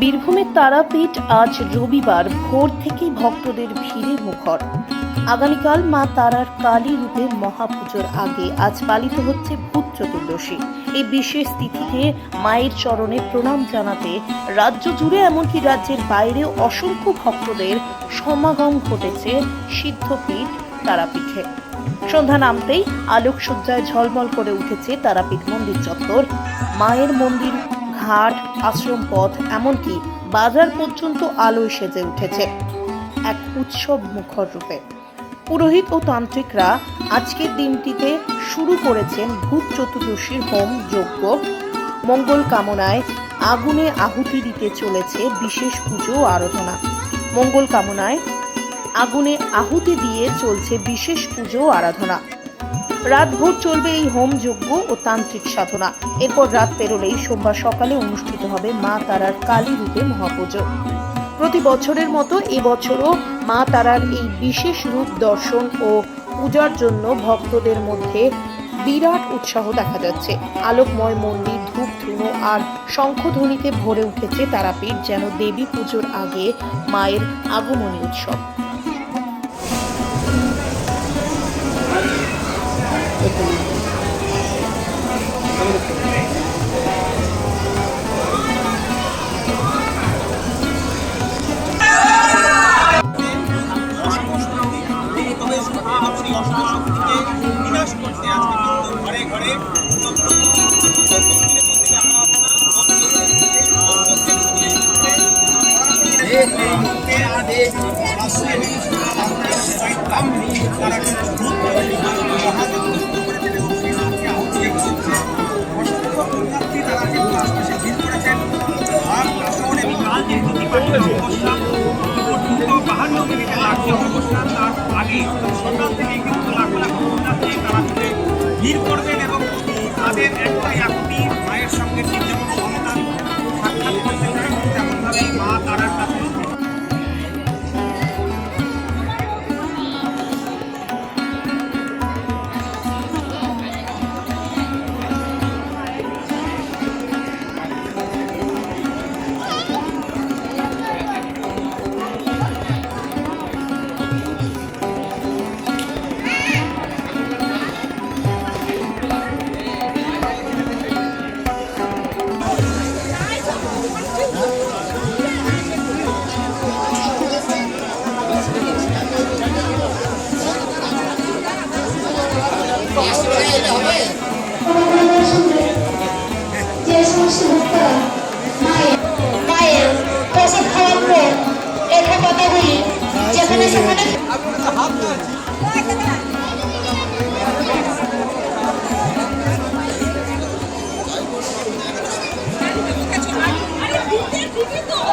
বীরভূমের তারাপীঠ আজ রবিবার ভোর থেকেই ভক্তদের ভিড়ে মুখর। আগামীকাল মা তারার কালী রূপে মহাপুজোর আগে আজ পালিত হচ্ছে ভূত চতুর্দশী। এই বিশেষ তিথিতে মায়ের চরণে প্রণাম জানাতে রাজ্য জুড়ে এমনকি রাজ্যের বাইরে অসংখ্য ভক্তদের সমাগম ঘটেছে সিদ্ধপীঠ তারাপীঠে। সন্ধ্যা নামতেই আলোকসজ্জায় ঝলমল করে উঠেছে তারাপীঠ মন্দির চত্বর। মায়ের মন্দির ঘাট আশ্রম পথ, এমনকি বাজার পর্যন্ত আলোয় সেজে উঠেছে এক উৎসব মুখর রূপে। পুরোহিত ও তান্ত্রিকরা আজকের দিনটিতে শুরু করেছেন ভূত চতুর্দশীর হোম যজ্ঞ। মঙ্গল কামনায় আগুনে আহুতি দিতে চলেছে বিশেষ পুজো আরাধনা। মঙ্গল কামনায় আগুনে আহুতি দিয়ে চলছে বিশেষ পুজো আরাধনা। রাতভর চলবে এই হোম যজ্ঞ ও তান্ত্রিক সাধনা। এরপর রাত পেরোলেই সোমবার সকালে অনুষ্ঠিত হবে মা তারার কালী রূপে মহাপুজো। প্রতি বছরের মতো এবছরও মা তারার এই বিশেষ রূপ দর্শন ও পূজার জন্য ভক্তদের মধ্যে বিরাট উৎসাহ দেখা যাচ্ছে। আলোকময় মন্দির ধূপ ধুনো আর শঙ্খধ্বনিতে ভরে উঠেছে তারাপীঠ, যেন দেবী পুজোর আগে মায়ের আগমনী উৎসব। মহামারী অসুস্থকে আমাদের এতে লাখ লাখ অনুষ্ঠান তার আগে সকাল থেকে কিন্তু লাখ লাখ অনুষ্ঠান নিয়ে তারা ভিড় করবে। 你走。